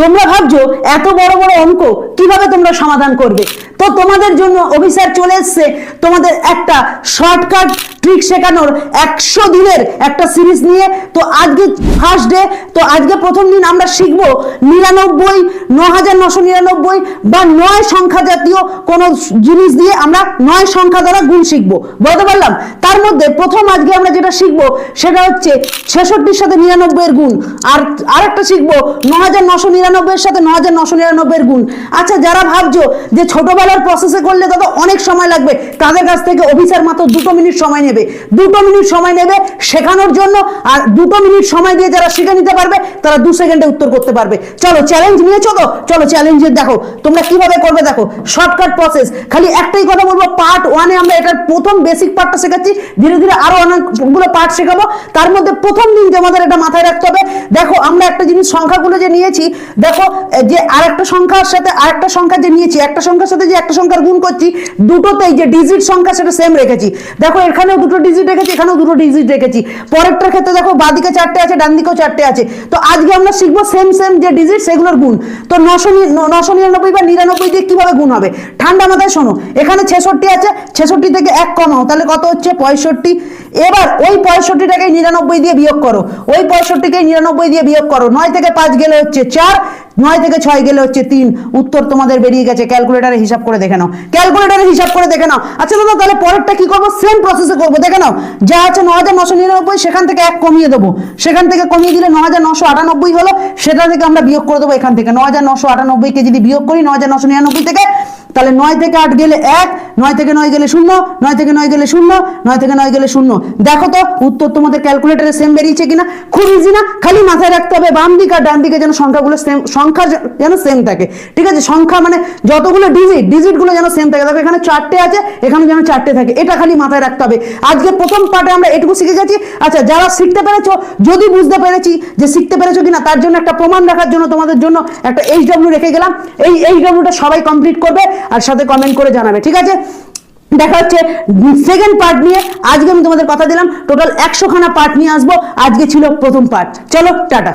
তোমরা ভাবছ এত বড় বড় অঙ্ক কীভাবে তোমরা সমাধান করবে? তো তোমাদের জন্য অফিসার চলে এসছে তোমাদের একটা শর্টকাট ট্রিক শেখানোর একশো দিনের একটা সিরিজ নিয়ে, তো আজকে ফার্স্ট ডে তো আজকে প্রথম দিন আমরা শিখব নিরানব্বই ন হাজার নশো নিরানব্বই বা নয় সংখ্যা জাতীয় কোনো জিনিস দিয়ে আমরা নয় সংখ্যা দ্বারা গুণ শিখব। বলতে পারলাম? তার মধ্যে প্রথম আজকে আমরা যেটা শিখব, সেটা হচ্ছে ছেষট্টির সাথে নিরানব্বই এর গুণ, আর আরেকটা শিখব ন হাজার নশো নিরানব্বই এর সাথে ন হাজার নশো নিরানব্বই এর গুণ। আচ্ছা যারা ভাবছ যে ছোটবেলার প্রসেসে করলে দাদা অনেক সময় লাগবে, তাদের কাছ থেকে অফিসার মাত্র দুটো মিনিট সময় নেবে। দুটো মিনিট সময় নেবে শেখানোর জন্য, আর দুটো মিনিট সময় দিয়ে যারা শিখে নিতে পারবে, তারা দু সেকেন্ডে উত্তর করতে পারবে। চলো চ্যালেঞ্জ নিয়েছো তো? চলো চ্যালেঞ্জে দেখো, তোমরা কীভাবে করবে দেখো। শর্টকাট প্রসেস খালি একটাই কথা বলব পার্ট ওয়ানে আমরা এটার প্রথম বেসিক পার্টটা শেখাচ্ছি। ধীরে ধীরে আরও অনেকগুলো পার্ট শেখাবো। তার মধ্যে প্রথম দিন যে আমাদের এটা মাথায় রাখতে হবে। দেখো, আমরা একটা জিনিস সংখ্যাগুলো যে নিয়েছি, দেখো, যে আরেকটা সংখ্যার সাথে আরেকটা সংখ্যা যে নিয়েছি, একটা সংখ্যার সাথে যে একটা সংখ্যার গুণ করছি, দুটোতেই যে ডিজিট সংখ্যা সেটা সেম রেখেছি। দেখো, এখানেও দুটো ডিজিট রেখেছি, এখানেও দুটো ডিজিট রেখেছি। পরেরটার ক্ষেত্রে দেখো, বাদিকে চারটে আছে ডান দিকেও চারটে আছে। তো আজকে আমরা শিখব সেম সেম যে ডিজিট সেগুলোর গুণ। তো নশো নশো নিরানব্বই বা নিরানব্বই দিয়ে কীভাবে গুণ হবে? ঠান্ডা মাথায় শোনো, এখানে ছেষট্টি আছে, ছেষট্টি থেকে এক কমাও তাহলে কত হচ্ছে? পঁয়ষট্টি। এবার ওই পঁয়ষট্টিটাকে নিরানব্বই দিয়ে বিয়োগ করো। ওই পঁয়ষট্টিকে নিরানব্বই দিয়ে বিয়োগ করো। নয় থেকে পাঁচ গেলে হচ্ছে চার নয় থেকে ছয় গেলে হচ্ছে তিন। উত্তর তোমাদের বেরিয়ে গেছে। ক্যালকুলেটারে হিসাব করে দেখে নাও। ক্যালকুলেটারে হিসাব করে দেখে নাও। আচ্ছা দাদা, তাহলে পরেরটা কি করব? সেম প্রসেসে করব। দেখে নাও। যা আছে ন হাজার নশো নিরানব্বই, সেখান থেকে এক কমিয়ে দেবো। সেখান থেকে কমিয়ে দিলে ন হাজার নশো আটানব্বই হলো। সেটা থেকে আমরা বিয়োগ করে দেবো এখান থেকে। ন হাজার নশো আটানব্বইকে যদি বিয়োগ করি ন হাজার নশো নিরানব্বই থেকে তাহলে নয় থেকে আট গেলে এক, নয় থেকে নয় গেলে শূন্য, নয় থেকে নয় গেলে শূন্য, নয় থেকে নয় গেলে শূন্য। দেখো তো, উত্তর তোমাদের ক্যালকুলেটারে সেম বেরিয়েছে কিনা? খুব ইজি না? খালি মাথায় রাখতে হবে, বাম দিক আর ডান দিকে যেন সংখ্যাগুলো সেম সংখ্যা যেন সেম থাকে। ঠিক আছে? সংখ্যা মানে যতগুলো ডিজিট ডিজিটগুলো যেন সেম থাকে। দেখো, এখানে চারটে আছে, এখানে যেন চারটে থাকে। এটা খালি মাথায় রাখতে হবে। আজকে প্রথম পার্টে আমরা এটুকু শিখে গেছি। আচ্ছা যারা শিখতে পেরেছ, যদি বুঝতে পেরেছি যে শিখতে পেরেছ কিনা, তার জন্য একটা প্রমাণ রাখার জন্য তোমাদের জন্য একটা এইচ ডাব্লিউ রেখে গেলাম। এই এইচ ডাব্লিউটা সবাই কমপ্লিট করবে। আর সাথে কমেন্ট করে জানাবে, ঠিক আছে? দেখা হচ্ছে সেকেন্ড পার্ট নিয়ে। আজকে আমি তোমাদের কথা দিলাম। টোটাল একশো খানা পার্ট নিয়ে আসব। আজকে ছিল প্রথম পার্ট চলো, টাটা।